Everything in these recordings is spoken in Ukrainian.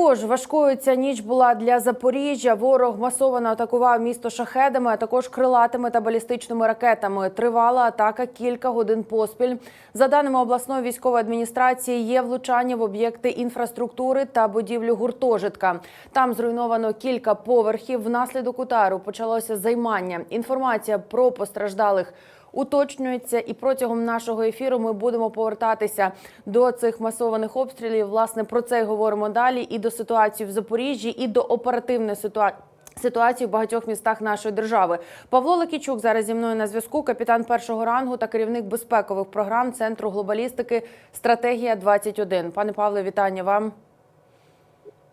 Також важкою ця ніч була для Запоріжжя. Ворог масово атакував місто шахедами, а також крилатими та балістичними ракетами. Тривала атака кілька годин поспіль. За даними обласної військової адміністрації, є влучання в об'єкти інфраструктури та будівлю гуртожитка. Там зруйновано кілька поверхів. Внаслідок удару почалося займання. Інформація про постраждалих уточнюється, і протягом нашого ефіру ми будемо повертатися до цих масованих обстрілів. Власне про це й говоримо далі. І до ситуації в Запоріжжі, і до оперативної ситуації. Ситуації в багатьох містах нашої держави Павло Лакічук зараз зі мною на зв'язку. Капітан першого рангу та керівник безпекових програм Центру глобалістики Стратегія 21 Пане Павле, вітання вам.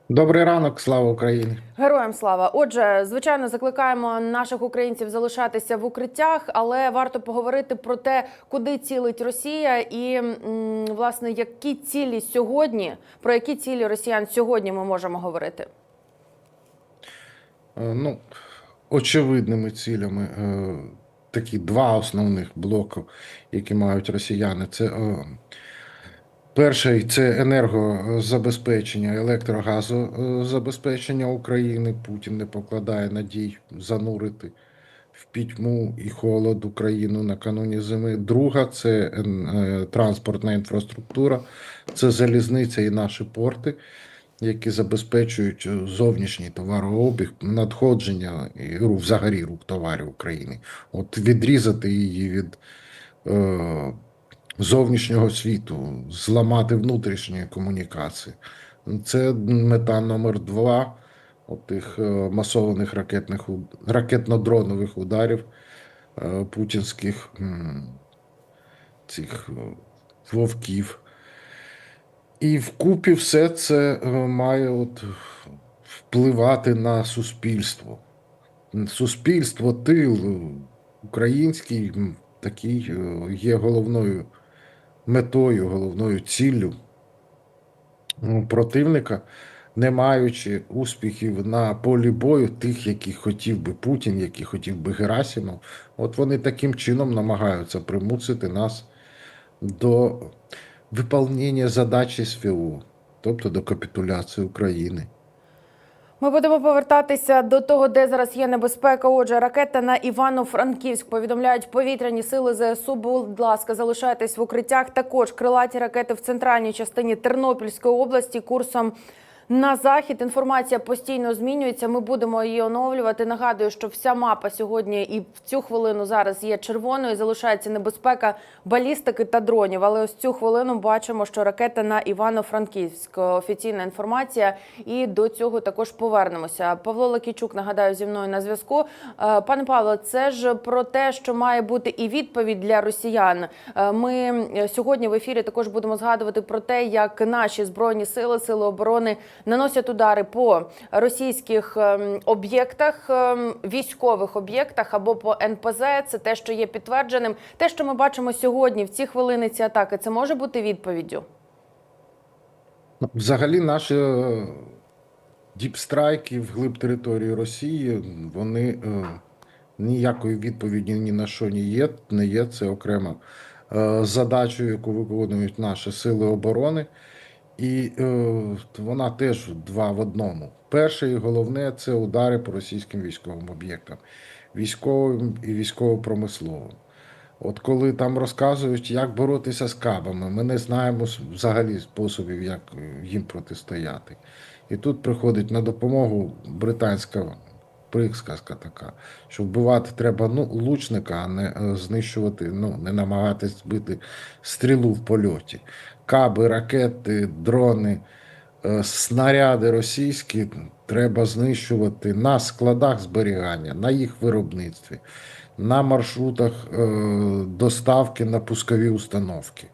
Добрий ранок, слава Україні. Героям слава. Отже, звичайно, закликаємо наших українців залишатися в укриттях, але варто поговорити про те, куди цілить Росія, і власне які цілі сьогодні, про які цілі росіян сьогодні ми можемо говорити. Е, Ну, очевидними цілями е, такі два основних блоки, які мають росіяни. Це е, перший це енергозабезпечення, електрогазозабезпечення України. Путін не покладає надій занурити в пітьму і холод Україну накануні зими. Друга це е, транспортна інфраструктура, це залізниця і наші порти. які забезпечують зовнішній товарообіг, надходження і взагалі рух товарів України. От відрізати її від е, зовнішнього світу, зламати внутрішні комунікації. Це мета номер два тих е, масованих ракетних ракетно-дронових ударів е, путінських цих е, вовків. І вкупі все це має от впливати на суспільство. Суспільство, тил український такий є головною метою, головною ціллю противника, не маючи успіхів на полі бою, тих, які хотів би Путін, які хотів би Герасимов, от вони таким чином намагаються примусити нас до виповнення задачі СВО, тобто до капітуляції України. Ми будемо повертатися до того, де зараз є небезпека. Отже, ракета на Івано-Франківськ повідомляють повітряні сили ЗСУ. Будь ласка, залишайтесь в укриттях. Також крилаті ракети в центральній частині Тернопільської області курсом. На захід інформація постійно змінюється. Ми будемо її оновлювати. Нагадую, що вся мапа сьогодні і в цю хвилину зараз є червоною. Залишається небезпека балістики та дронів. Але ось цю хвилину бачимо, що ракета на Івано-Франківськ. Офіційна інформація. І до цього також повернемося. Павло Лакійчук, нагадаю, зі мною на зв'язку. Е, Пане Павло, це ж про те, що має бути і відповідь для росіян. Е, Ми е, сьогодні в ефірі також будемо згадувати про те, як наші збройні сили, сили оборони наносять удари по російських ем, об'єктах, ем, військових об'єктах або по НПЗ. Це те, що є підтвердженим. Те, що ми бачимо сьогодні в ці хвилини, ці атаки, це може бути відповіддю. Ну, Взагалі, наші е, діпстрайки вглиб території Росії, вони е, ніякої відповіді ні на що не є. Не є. Це окрема е, яку виконують наші сили оборони. І е, вона теж два в одному. Перше і головне це удари по російським військовим об'єктам, військовим і військово-промисловим. От коли там розказують, як боротися з кабами, ми не знаємо взагалі способів, як е, їм протистояти. І тут приходить на допомогу британська приказка така, що вбивати треба ну, лучника, а не е, знищувати, ну, не намагатись збити стрілу в польоті. Каби, ракети, дрони, е, снаряди російські треба знищувати на складах зберігання, на їх виробництві на маршрутах е, доставки на пускові установки.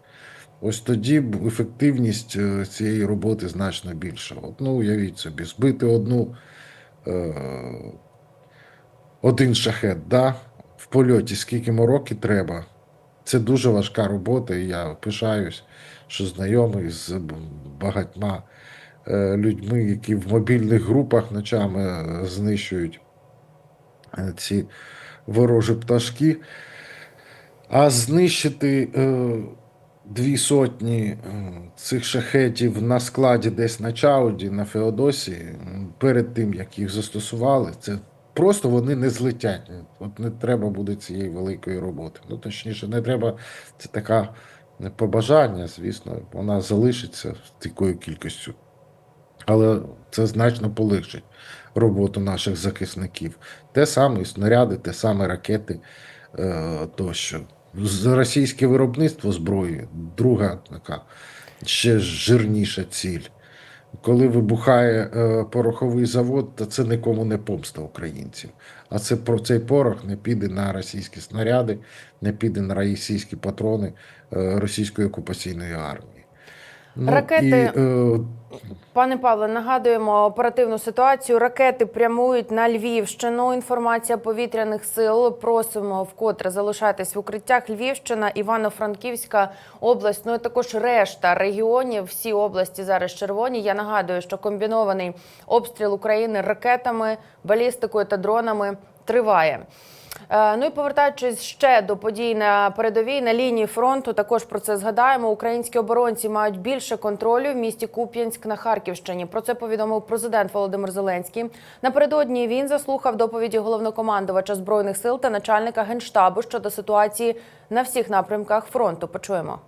Ось тоді ефективність цієї роботи значно більша. От, ну, уявіть собі, збити одну, один шахет да, в польоті, скільки років треба. Це дуже важка робота, і я пишаюсь, що знайомий з багатьма е, людьми, які в мобільних групах ночами е, знищують е, ці ворожі пташки. А знищити дві сотні цих шахетів на складі десь на Чауді, на Феодосі, перед тим, як їх застосували, це просто вони не злетять. От не треба буде цієї великої роботи. Ну, точніше, не треба. Це така побажання, звісно, вона залишиться такою кількістю. Але це значно полегшить роботу наших захисників. Те саме снаряди, те саме ракети е, тощо. Російське виробництво зброї друга така ще жирніша ціль. Коли вибухає е, пороховий завод, то це нікому не помста українців. А це про цей порох не піде на російські снаряди, не піде на російські патрони е, російської окупаційної армії. Ну, Ракети- І, е, Пане Павле, нагадуємо оперативну ситуацію. Ракети прямують на Львівщину. Інформація повітряних сил. Просимо вкотре залишатись в укриттях. Львівщина, Івано-Франківська область. Ну і також решта регіонів. Всі області зараз червоні. Я нагадую, що комбінований обстріл України ракетами, балістикою та дронами триває. Е, Ну і повертаючись ще до подій на передовій на лінії фронту, також про це згадаємо. Українські оборонці мають більше контролю в місті Куп'янськ на Харківщині. Про це повідомив президент Володимир Зеленський. Напередодні він заслухав доповіді головнокомандувача збройних сил та начальника генштабу щодо ситуації на всіх напрямках фронту. Почуємо.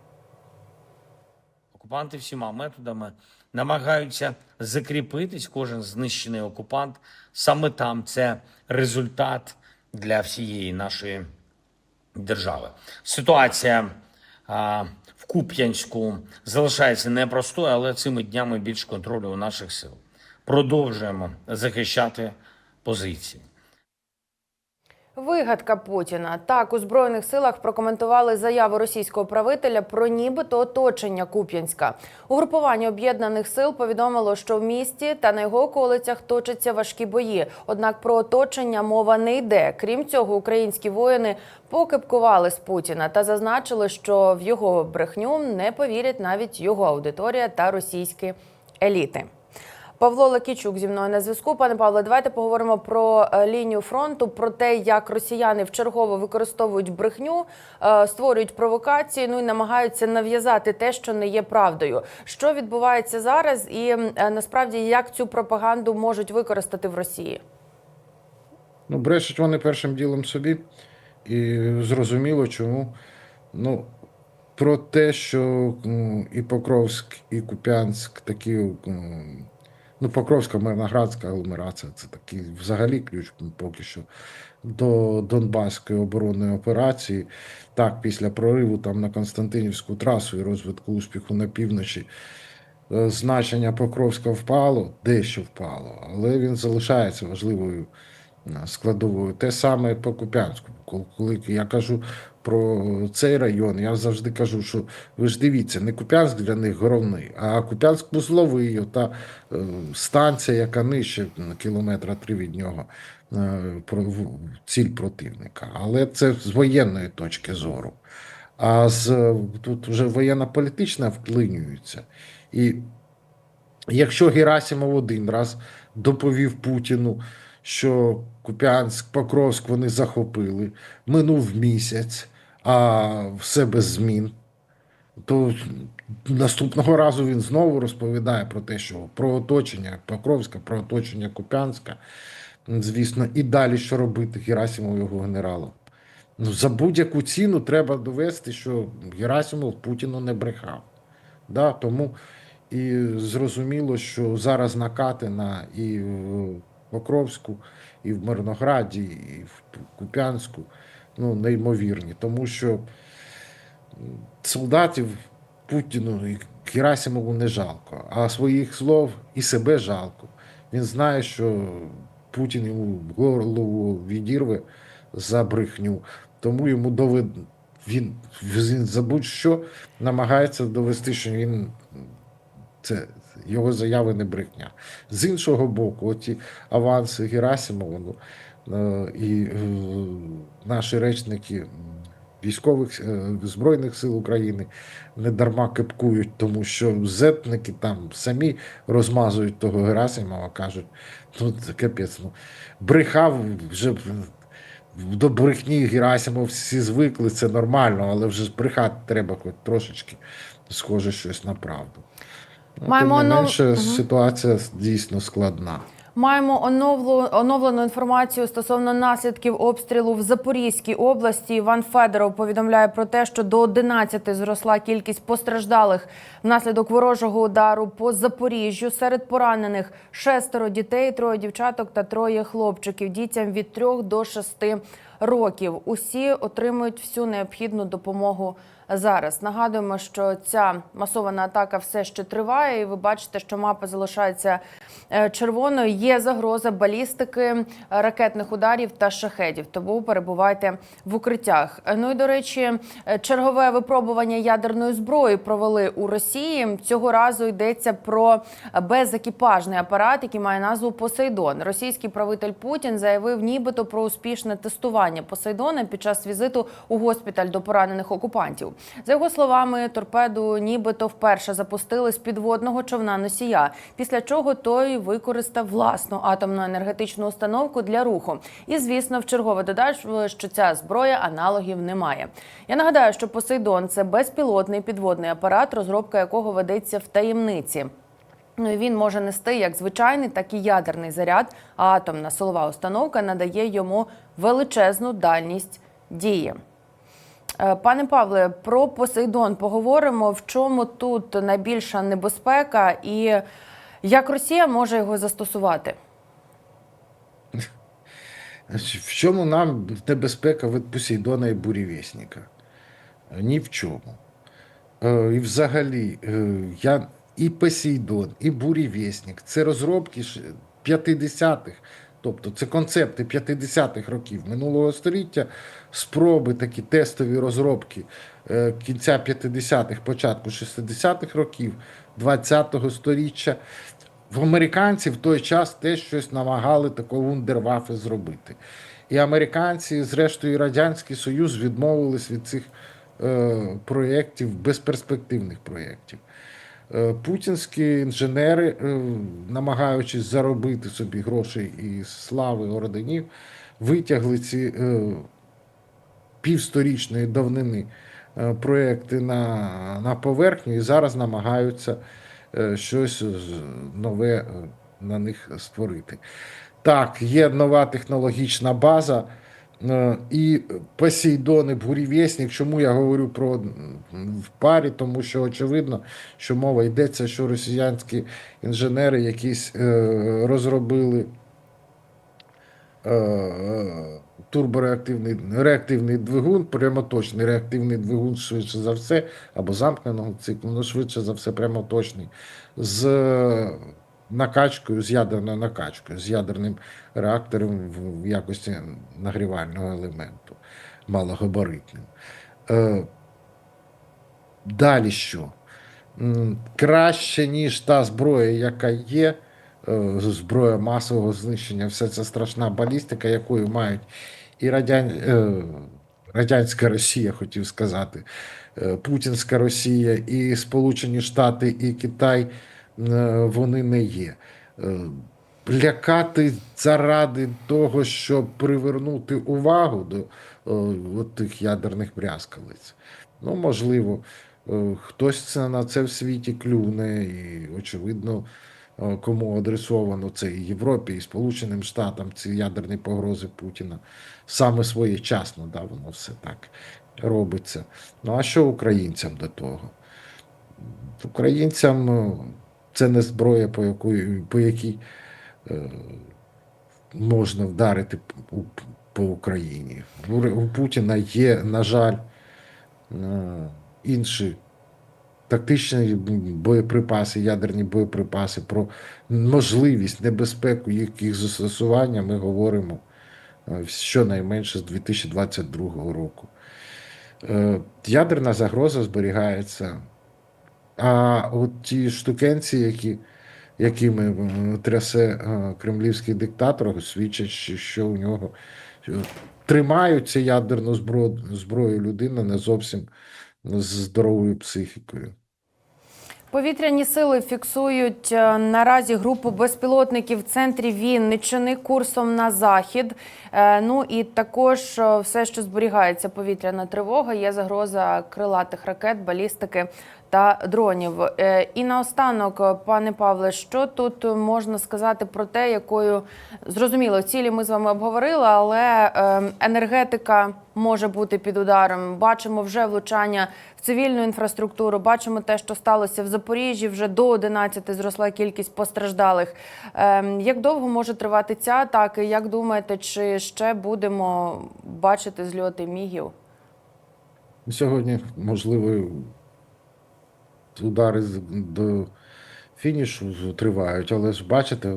Окупанти всіма методами намагаються закріпитись. Кожен знищений окупант саме там це результат для всієї нашої держави. Ситуація а, в Куп'янську залишається непростою, але цими днями більш контролю у наших сил. Продовжуємо захищати позиції. Вигадка Путіна так у збройних силах прокоментували заяву російського правителя про нібито оточення Куп'янська. Угрупування об'єднаних сил повідомило, що в місті та на його околицях точаться важкі бої. Однак про оточення мова не йде. Крім цього, українські воїни покипкували з Путіна та зазначили, що в його брехню не повірять навіть його аудиторія та російські еліти. Павло Лакічук зі мною на зв'язку. Пане Павло, давайте поговоримо про е, лінію фронту, про те, як росіяни вчергово використовують брехню, е, створюють провокації, ну і намагаються нав'язати те, що не є правдою. Що відбувається зараз, і е, насправді як цю пропаганду можуть використати в Росії? Ну, брешуть вони першим ділом собі, і зрозуміло чому. Ну, про те, що м, і Покровськ, і Куп'янськ такі. м, Ну, Покровська, Мирноградська агломерація це такий взагалі ключ поки що до Донбаської оборонної операції. Так, після прориву там на Константинівську трасу і розвитку успіху на півночі е, значення Покровська впало, дещо впало, але він залишається важливою е, складовою. Те саме по Куп'янську. Коли я кажу про цей район, я завжди кажу, що ви ж дивіться, не Куп'янськ для них головний, а Куп'янськ вузловий, та станція, яка нижче кілометра три від нього, е, про- ціль противника. Але це з воєнної точки зору. А з тут вже воєнно-політична вклинюється. І якщо Герасимов один раз доповів Путіну, що Куп'янськ, Покровськ вони захопили, минув місяць, а все без змін, то наступного разу він знову розповідає про те, що про оточення Покровська, про оточення Куп'янська, звісно, і далі що робити Герасимов його генералом. Ну, за будь-яку ціну треба довести, що Герасимов Путіну не брехав. Да, тому і зрозуміло, що зараз накати на і в Покровську, і в Мирнограді, і в Куп'янську ну, неймовірні, тому що солдатів Путіну і Герасимову не жалко, а своїх слов і себе жалко. Він знає, що Путін йому голову відірве за брехню, тому йому довед... він, він за будь-що намагається довести, що він це його заяви не брехня. З іншого боку, оті аванси Герасимова ну, і е, наші речники військових е, Збройних сил України не дарма кипкують, тому що зетники там самі розмазують того Герасимова, кажуть, ну це капець, ну брехав вже до брехні Герасимов всі звикли, це нормально, але вже брехати треба хоч трошечки схоже щось на правду. Ну, Тим не менше, Мгм. ситуація дійсно складна. Маємо оновлу, оновлену інформацію стосовно наслідків обстрілу в Запорізькій області. Іван Федоров повідомляє про те, що до 11 зросла кількість постраждалих внаслідок ворожого удару по Запоріжжю. Серед поранених шестеро дітей, троє дівчаток та троє хлопчиків. Дітям від 3 до 6 років. Усі отримують всю необхідну допомогу зараз. Нагадуємо, що ця масована атака все ще триває, і ви бачите, що мапа залишається е, червоною. Є загроза балістики, е, ракетних ударів та шахедів. Тому перебувайте в укриттях. Е, Ну і до речі, чергове випробування ядерної зброї провели у Росії. Цього разу йдеться про безекіпажний апарат, який має назву Посейдон. Російський правитель Путін заявив, нібито про успішне тестування Посейдона під час візиту у госпіталь до поранених окупантів. За його словами, торпеду нібито вперше запустили з підводного човна носія, після чого той використав власну атомну енергетичну установку для руху. І звісно, вчергове додав, що ця зброя аналогів немає. Я нагадаю, що Посейдон це безпілотний підводний апарат, розробка якого ведеться в таємниці. Ну і він може нести як звичайний, так і ядерний заряд. А атомна силова установка надає йому величезну дальність дії. Е, Пане Павле, про Посейдон поговоримо. В чому тут найбільша небезпека і як Росія може його застосувати? В чому нам небезпека від Посейдона і бурєвєсника? Ні в чому. Е, І взагалі, е, я і Посейдон, і бурєвєсник це розробки 50-х, тобто це концепти 50-х років минулого століття, спроби такі тестові розробки е, кінця 50-х, початку 60-х років 20-го століття. В американців в той час теж щось намагали такого вундервафи зробити. І американці, зрештою, і Радянський Союз відмовились від цих е, проєктів, безперспективних проєктів. Е, путінські інженери, е, намагаючись заробити собі грошей і слави орденів, витягли ці е, півсторічної давнини проекти на, на поверхню і зараз намагаються щось нове на них створити. Так, є нова технологічна база. Е, І Посейдон і Бурєвєснік, чому я говорю про в парі, тому що очевидно, що мова йдеться, що росіянські інженери якісь е, розробили е, турбореактивний реактивний двигун, прямоточний реактивний двигун, швидше за все, або замкненого циклу, ну швидше за все, прямоточний, з накачкою, з ядерною накачкою, з ядерним реактором в, якості нагрівального елементу, малогабаритним. Е, далі що? Краще, ніж та зброя, яка є, е, зброя масового знищення, вся ця страшна балістика, якою мають і радян... е, радянська Росія, хотів сказати, Путінська Росія, і Сполучені Штати, і Китай, вони не є. Е, Лякати заради того, щоб привернути увагу до е, от тих ядерних брязкалиць. Ну, можливо, е, хтось на це в світі клюне, і очевидно, е, кому адресовано це і Європі, і Сполученим Штатам ці ядерні погрози Путіна. Саме своєчасно, да, воно все так робиться. Ну а що українцям до того? Українцям е, це не зброя, по якої, по якій е, можна вдарити по Україні. У Путіна є, на жаль, е, інші тактичні боєприпаси, ядерні боєприпаси, про можливість, небезпеку їх, їх застосування ми говоримо е, щонайменше з 2022 року. Е, Ядерна загроза зберігається. А от ті штукенці, які, якими трясе е, кремлівський диктатор, свідчать, що, у нього е, тримаються ядерну зброю, зброю людина не зовсім з здоровою психікою. Повітряні сили фіксують е, наразі групу безпілотників в центрі Вінниччини курсом на захід. Ну і також все, що зберігається повітряна тривога, є загроза крилатих ракет, балістики та дронів. Е, І наостанок, е, пане Павле, що тут можна сказати про те, якою зрозуміло, цілі ми з вами обговорили, але е, енергетика може бути під ударом. Бачимо вже влучання в цивільну інфраструктуру. Бачимо те, що сталося в Запоріжжі. Вже до 11 зросла кількість постраждалих. Як довго може тривати ця атака? Як думаєте, чи ще будемо бачити зльоти мігів? Сьогодні, можливо, удари до фінішу тривають, але ж бачите,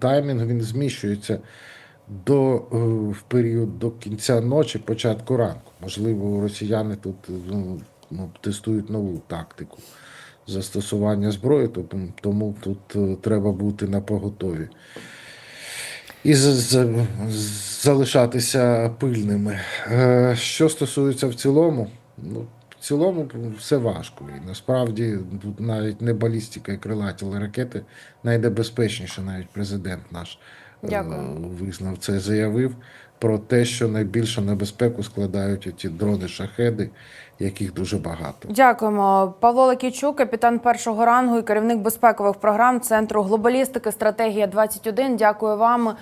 таймінг він зміщується до, е, в період до кінця ночі, початку ранку. Можливо, росіяни тут ну, ну, тестують нову тактику застосування зброї, тому- тут е, треба бути на поготові. І залишатися пильними. Е, Що стосується в цілому, ну, в цілому все важко. І насправді тут навіть не балістика і крилаті але ракети найнебезпечніше, навіть президент наш е, Дякую. визнав це, заявив про те, що найбільшу небезпеку складають ті дрони шахеди, яких дуже багато. Дякуємо. Павло Лакійчук, капітан першого рангу і керівник безпекових програм Центру глобалістики стратегія 21 Дякую вам